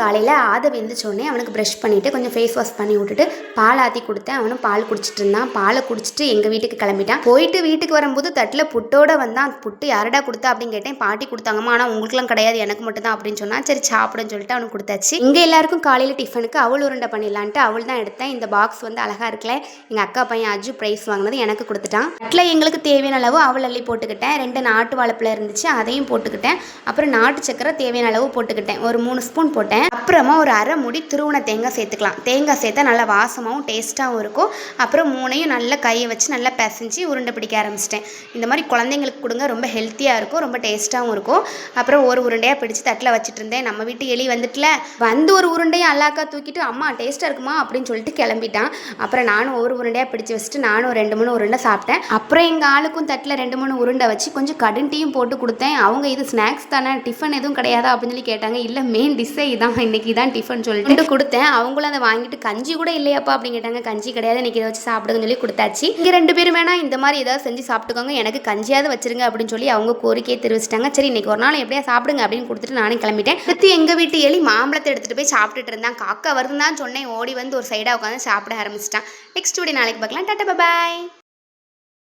காலையில் ஆதை எழுந்திரிச்சோடனே அவனுக்கு ப்ரஷ் பண்ணிவிட்டு கொஞ்சம் ஃபேஸ் வாஷ் பண்ணி விட்டுட்டு பால் ஆற்றி கொடுத்தேன். அவனும் பால் குடிச்சிட்டு இருந்தான். பாலை குடிச்சிட்டு எங்கள் வீட்டுக்கு கிளம்பிட்டான். போயிட்டு வீட்டுக்கு வரும்போது தட்டில் புட்டோட வந்தான். புட்டு யாரடா கொடுத்தா அப்படின்னு கேட்டேன். பாட்டி கொடுத்தாங்கம்மா ஆனால் உங்களுக்குலாம் கிடையாது. எனக்கு மட்டும் தான் அப்படின்னு சொன்னான். சரி சாப்பிடுன்னு சொல்லிட்டு அவனுக்கு கொடுத்தாச்சு. இங்கே எல்லாருக்கும் காலையில் டிஃபனுக்கு அவள் உருண்டை பண்ணிடலான்ட்டு அவள் தான் எடுத்தேன். இந்த பாக்ஸ் வந்து அழகாக இருக்கல. எங்கள் அக்கா பையன் அஜு ப்ரைஸ் வாங்கினது எனக்கு கொடுத்துட்டான். தட்டில் எங்களுக்கு தேவையான அளவு அவள் அள்ளி போட்டுக்கிட்டேன். ரெண்டு நாட்டு வாழைப்பில் இருந்துச்சு அதையும் போட்டுக்கிட்டேன். அப்புறம் நாட்டு சக்கரை தேவையான அளவு போட்டுக்கிட்டேன். ஒரு மூணு ஸ்பூன் போட்டேன். அப்புறமா ஒரு அரை முடி திருவண தேங்காய் சேர்த்துக்கலாம். தேங்காய் சேர்த்தா நல்லா வாசமாகவும் டேஸ்ட்டாகவும் இருக்கும். அப்புறம் மூணையும் நல்லா கையை வச்சு நல்லா பிசைஞ்சு உருண்டை பிடிக்க ஆரம்பிச்சிட்டேன். இந்த மாதிரி குழந்தைங்களுக்கு கொடுங்க. ரொம்ப ஹெல்த்தியாக இருக்கும். ரொம்ப டேஸ்ட்டாகவும் இருக்கும். அப்புறம் ஒரு உருண்டையாக பிடிச்சி தட்டில் வச்சுட்டு இருந்தேன். நம்ம வீட்டு எலி வந்துட்டுல வந்து ஒரு உருண்டையும் அல்லாக்கா தூக்கிட்டு அம்மா டேஸ்ட்டாக இருக்குமா? அப்படின்னு சொல்லிட்டு கிளம்பிட்டான். அப்புறம் நானும் ஒரு உருண்டையாக பிடிச்சி வச்சுட்டு நானும் ஒரு ரெண்டு மூணு உருண்டை சாப்பிட்டேன். அப்புறம் எங்கள் ஆளுக்கும் தட்டில் ரெண்டு மூணு உருண்டை வச்சு கொஞ்சம் கடன் டீயும் போட்டு கொடுத்தேன். அவங்க இது ஸ்நாக்ஸ் தானே டிஃபன் எதுவும் கிடையாதா அப்படின்னு சொல்லி கேட்டாங்க. இல்லை மெயின் டிஷ்ஷே இதான். இன்னைக்கு தான் டிஃபன் சொல்லிட்டு கொடுத்தேன். அவங்களும் அதை வாங்கிட்டு கஞ்சி கூட இல்லையாப்பா அப்படின்னு கேட்டாங்க. கஞ்சி கிடையாது இன்னைக்கு இதை வச்சு சாப்பிடுங்கன்னு சொல்லி கொடுத்தாச்சு. இங்கே ரெண்டு பேரும் வேணா இந்த மாதிரி ஏதாவது செஞ்சு சாப்பிட்டுக்கோங்க. எனக்கு கஞ்சியாவது வச்சிருங்க அப்படின்னு சொல்லி அவங்க கோரிக்கையை தெரிவிச்சிட்டாங்க. சரி இன்னைக்கு ஒரு நாள் எப்படியா சாப்பிடுங்க அப்படின்னு கொடுத்துட்டு நானே கிளம்பிட்டேன். அடுத்து எங்கள் வீட்டு எலி மாம்பழத்தை எடுத்துகிட்டு போய் சாப்பிட்டுட்டு இருந்தான். காக்கா வருதுன்னு தான் சொன்னேன். ஓடி வந்து ஒரு சைடாக உட்காந்து சாப்பிட ஆரம்பிச்சிட்டான். நெக்ஸ்ட் வீடியோ நாளைக்கு பார்க்கலாம். டாட்டா பாய்